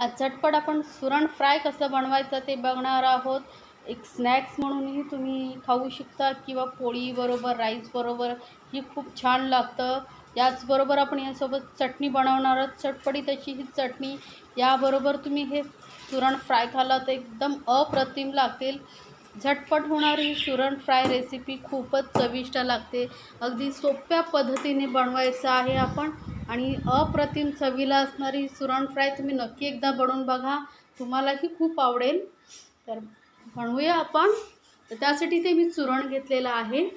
आज झटपट आपण सुरण फ्राय कसं बनवायचं ते बघणार आहोत. एक स्नॅक्स म्हणूनही तुम्ही खाऊ शकता किंवा पोळीबरोबर राईसबरोबर ही खूप छान लागतं. याचबरोबर आपण यासोबत चटणी बनवणार आहोत. चटपटीत अशी ही चटणी याबरोबर तुम्ही हे सुरण फ्राय खाल्ला तर एकदम अप्रतिम लागतील. झटपट होणारी सुरण फ्राय रेसिपी खूपच चविष्ट लागते. अगदी सोप्या पद्धतीने बनवायचं आहे आपण. आणि अप्रतिम चवीला असणारी सुरण फ्राय तुम्ही नक्की एकदा बनवून बघा. तुम्हालाही खूप आवडेल. तर बनवूया आपण. तर त्यासाठी ते मी सुरण घेतलेलं आहे.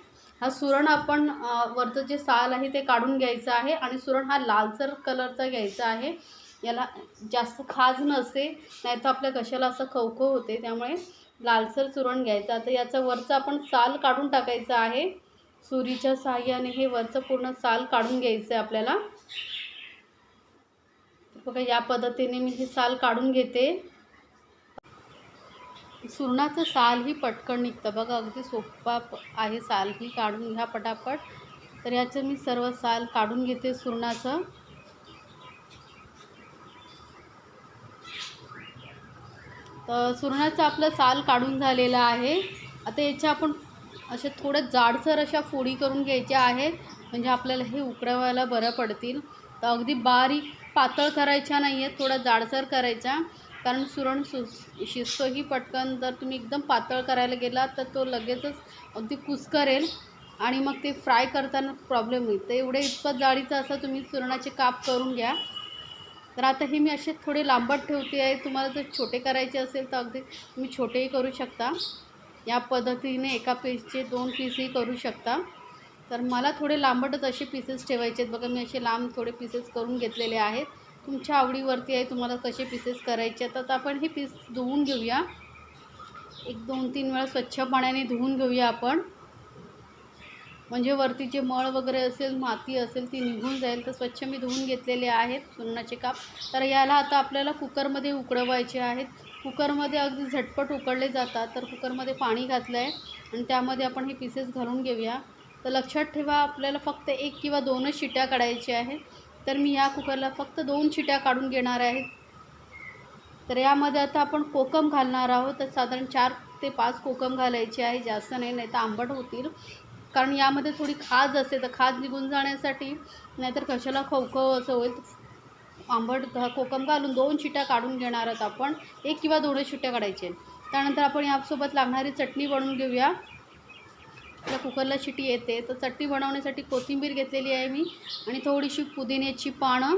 हा सुरण आपण वरचं जे साल आहे ते काढून घ्यायचं आहे आणि सुरण हा लालसर कलरचा घ्यायचा आहे. याला जास्त खाज नसते नाही तर आपल्या कशाला असं खवखव होते त्यामुळे लालसर चुरण घ्यायचं. आता याचं वरचं आपण साल काढून टाकायचं आहे. सुरीच्या साह्याने हे वरचं पूर्ण साल काढून घ्यायचं आहे आपल्याला. बघा या पद्धतीने मी हे साल काढून घेते. सुरणाचं साल ही पटकन निघतं. बघा अगदी सोपा आहे साल ही काढून घ्या पटापट. तर याचं मी सर्व साल काढून घेते सुरणाचं. तर सुरणाचं आपलं साल काढून झालेलं आहे. आता याच्या आपण असे थोडं जाडसर अशा फोडी करून घ्यायच्या आहेत. म्हणजे आपल्याला हे उकळवायला बरं पडतील. तर अगदी बारीक पातळ करायच्या नाही आहेत थोडा जाडसर करायचा. कारण सुरण सु शिजतोही पटकन जर तुम्ही एकदम पातळ करायला गेलात तर तो लगेचच अगदी कुस्करेल आणि मग ते फ्राय करताना प्रॉब्लेम होईल. तर एवढे इतपत जाडीचं असं तुम्ही सुरणाचे काप करून घ्या. तर आता हे मी असे थोडे लांबट ठेवते आहे. तुम्हाला जर छोटे करायचे असेल तर अगदी तुम्ही छोटेही करू शकता. या पद्धतीने एका पीसचे दोन पीसही करू शकता. तर मला थोडे लांबटच असे पीसेस ठेवायचे आहेत. बघा मी असे लांब थोडे पीसेस करून घेतलेले आहेत. तुमच्या आवडीवरती आहे तुम्हाला कसे पीसेस करायचे तर आपण हे पीस धुवून घेऊया. एक दोन तीन वेळा स्वच्छ पाण्याने धुवून घेऊया आपण. म्हणजे वरती जे मळ वगैरे असेल माती असेल ती निघून जाईल. तर स्वच्छ मी धुवून घेतलेले आहेत सुरणाचे काप. तर याला आता आपल्याला कुकरमध्ये उकडवायचे आहेत. कुकरमध्ये अगदी झटपट उकडले जातात. तर कुकरमध्ये पाणी घातलं आहे आणि त्यामध्ये आपण हे पीसेस घालून घेऊया. तर लक्षात ठेवा आपल्याला फक्त एक किंवा दोनच शिट्या काढायच्या आहेत. तर मी या कुकरला फक्त दोन शिट्या काढून घेणार आहेत तर यामध्ये आता आपण कोकम घालणार आहोत. तर साधारण चार ते पाच कोकम घालायचे आहे जास्त नाही नाही तर आंबट होतील. कारण यामध्ये थोडी खाज असते तर खाज निघून जाण्यासाठी नाहीतर कशाला खवखव असं होईल. आंबट कोकम घालून दोन शिट्या काढून घेणार आहोत आपण. एक किंवा दोनच शिट्ट्या काढायचे त्यानंतर आपण यासोबत लागणारी चटणी बनवून घेऊया. त्या कुकरला शिटी येते. तर चटणी बनवण्यासाठी कोथिंबीर घेतलेली आहे मी आणि थोडीशी पुदिन्याची पानं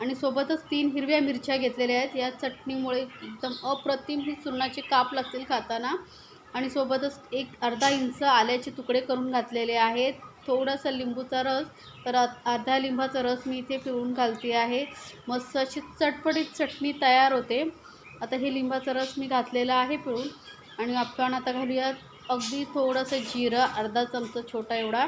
आणि सोबतच तीन हिरव्या मिरच्या घेतलेल्या आहेत. या चटणीमुळे एकदम अप्रतिम ही सुरणाचे काप लागतील खाताना. आणि सोबतच एक अर्धा इंच आल्याचे तुकडे करून घातलेले आहेत. थोडासा लिंबूचा रस तर अर्धा लिंबाचा रस मी इथे पिळून घालते आहे. मस्त अशी चटपटीत चटणी तयार होते. आता हे लिंबाचा रस मी घातलेला आहे पिळून. आणि आपण आता घालूया अगदी थोडंसं जिरं अर्धा चमचा छोटा एवढा.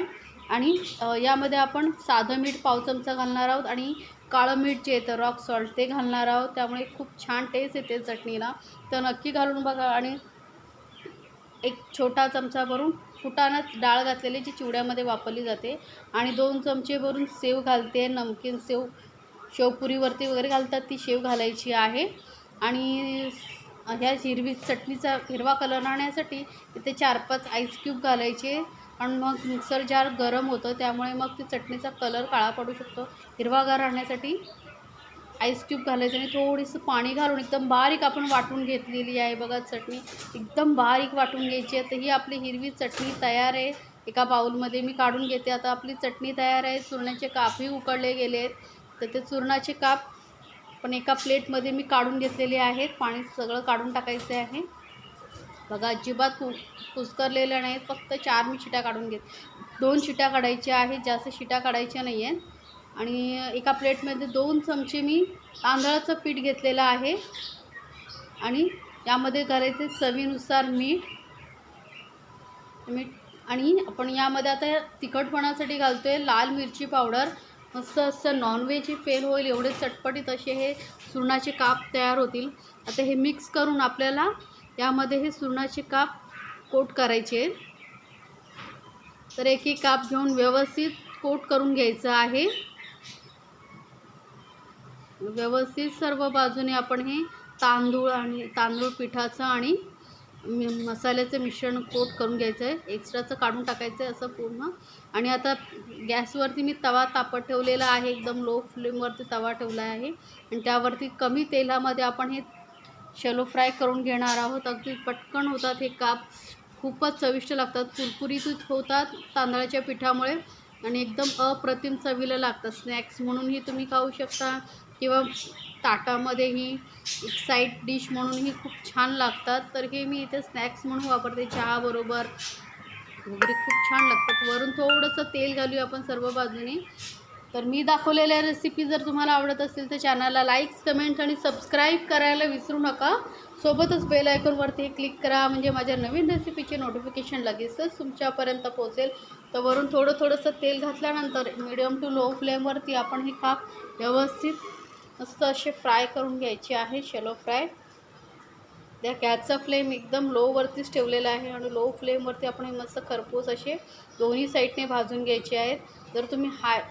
आणि यामध्ये आपण साधं मीठ पाव चमचा घालणार आहोत आणि काळं मीठ जे येतं रॉक सॉल्ट ते घालणार आहोत. त्यामुळे खूप छान टेस्ट येते चटणीला. तर नक्की घालून बघा आणि एक छोटा चमचा भरून फुटाणा डाळ घातलेली जी चिवड्यामध्ये वापरली जाते. आणि दोन चमचे भरून सेव घालते. नमकीन सेव शेवपुरीवरती वगैरे घालतात ती शेव घालायची आहे. आणि ह्या हिरवी चटणीचा हिरवा कलर आणण्यासाठी तिथे चार पाच आईस क्यूब घालायचे आणि मग मिक्सर जार गरम होतं त्यामुळे मग ती चटणीचा कलर काळा पडू शकतो. हिरवागार आणण्यासाठी आईस क्यूब घालायचं आणि थोडीसं पाणी घालून एकदम बारीक आपण वाटून घेतलेली आहे बघा चटणी. एकदम बारीक वाटून घ्यायची आहे. तर ही आपली हिरवी चटणी तयार आहे. एका बाऊलमध्ये मी काढून घेते. आता आपली चटणी तयार आहे. चुरण्याचे कापही उकडले गेले आहेत. तर ते चुरणाचे काप पण एका प्लेटमध्ये मी काढून घेतलेले आहेत. पाणी सगळं काढून टाकायचे आहे. बघा अजिबात कु कुसकरलेलं नाही. फक्त चार मी शिट्या काढून घेत दोन शिट्या काढायच्या आहेत. जास्त शिट्या काढायच्या नाही आहेत आणि एका प्लेटमध्ये दोन चमचे मी तांदळाचं पीठ घेतलेलं आहे. आणि यामध्ये करायचे चवीनुसार मीठ. मीठ आणि आपण यामध्ये आता तिखटपणासाठी घालतो आहे लाल मिरची पावडर. मस्त असं नॉनव्हेज फेल होईल एवढे चटपटीत असे हे सुरणाचे काप तयार होतील. आता हे मिक्स करून आपल्याला यामध्ये हे सुरणाचे काप कोट करायचे. तर एक एक काप घेऊन व्यवस्थित कोट करून घ्यायचं आहे. व्यवस्थित सर्व बाजूने आपण हे तांदूळ आणि तांदूळ पिठाचं आणि मि मसाल्याचं मिश्रण कोट करून घ्यायचं आहे. एक्स्ट्राचं काढून टाकायचं आहे असं पूर्ण. आणि आता गॅसवरती मी तवा तापत ठेवलेला आहे. एकदम लो फ्लेमवरती तवा ठेवला आहे. आणि त्यावरती कमी तेलामध्ये आपण हे शॅलो फ्राय करून घेणार आहोत. अगदी पटकन होतात हे काप. खूपच चविष्ट लागतात. कुरकुरीत होतात तांदळाच्या पिठामुळे. आणि एकदम अप्रतिम चवीला लागतात. स्नॅक्स म्हणूनही तुम्ही खाऊ शकता. किंवा ताटामध्येही एक साईड डिश म्हणूनही खूप छान लागतात. तर हे मी इथे स्नॅक्स म्हणून वापरते. चहाबरोबर वगैरे खूप छान लागतात. वरून थोडंसं तेल घालूया आपण सर्व बाजूने. तर मी दाखवलेल्या रेसिपी जर तुम्हाला आवडत असतील तर चॅनलला लाईक्स कमेंट्स आणि सबस्क्राईब करायला विसरू नका. सोबतच बेल आयकॉनवरती क्लिक करा. म्हणजे माझ्या नवीन रेसिपीचे नोटिफिकेशन लगेचच तुमच्यापर्यंत पोहोचेल. तर वरून थोडं थोडंसं तेल घातल्यानंतर मिडियम टू लो फ्लेमवरती आपण हे काप व्यवस्थित मस्त असे फ्राय करून घ्यायचे आहे शेलो फ्राय त्या गॅसचा फ्लेम एकदम लोवरतीच ठेवलेला आहे आणि लो फ्लेमवरती आपण मस्त खरपूस असे दोन्ही साईडने भाजून घ्यायचे आहेत. जर तुम्ही हाय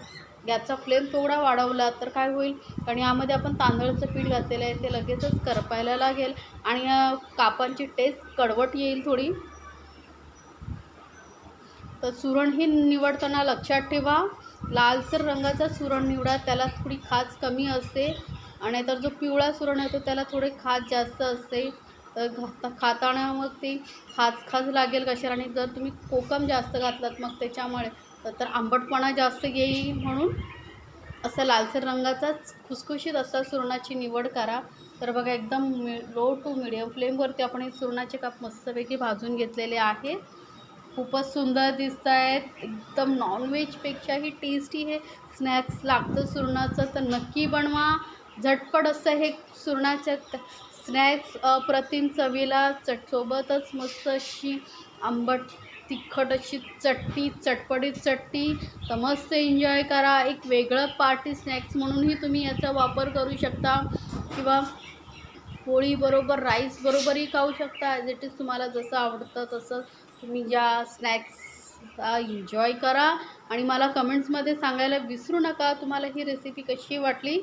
गॅसचा फ्लेम थोडा वाढवला तर काय होईल? कारण यामध्ये आपण तांदळाचं पीठ घातलेलं आहे ते लगेचच करपायला लागेल आणि कापांची टेस्ट कडवट येईल थोडी. तर सुरण ही निवडताना लक्षात ठेवा. लालसर रंगाचा सुरण निवडा त्याला थोडी खाज कमी असते. आणि तर जो पिवळा सुरण आहे तो त्याला थोडे खाज जास्त असते. तर खाताना मग ती खाज खाज लागेल कशाला? आणि जर तुम्ही कोकम जास्त घातलात मग त्याच्यामुळे तर- आंबटपणा जास्त येईल म्हणून असा लालसर रंगाचाच खुसखुशीत असा सुरणाची निवड करा. तर बघा एकदम मि लो टू मिडियम फ्लेमवरती आपण हे सुरणाचे काप मस्तपैकी भाजून घेतलेले आहे. खूपच सुंदर दिसत आहेत एकदम नॉनव्हेजपेक्षाही टेस्टी हे स्नॅक्स लागतं सुरणाचं तर नक्की बनवा. झटपट असं हे सुरणाच्या स्नॅक्स अप्रतिम चवीला चट सोबतच मस्त अशी आंबट तिखट अशी चटणी चटपटीत चटणी तर मस्त एन्जॉय करा. एक वेगळं पार्टी स्नॅक्स म्हणूनही तुम्ही याचा वापर करू शकता. किंवा पोळीबरोबर राईसबरोबरही खाऊ शकता. ॲज इट इज तुम्हाला जसं आवडतं तसं तुम्ही ज्या स्नॅक्सचा एन्जॉय करा. आणि मला कमेंट्समध्ये सांगायला विसरू नका. तुम्हाला ही रेसिपी कशी वाटली?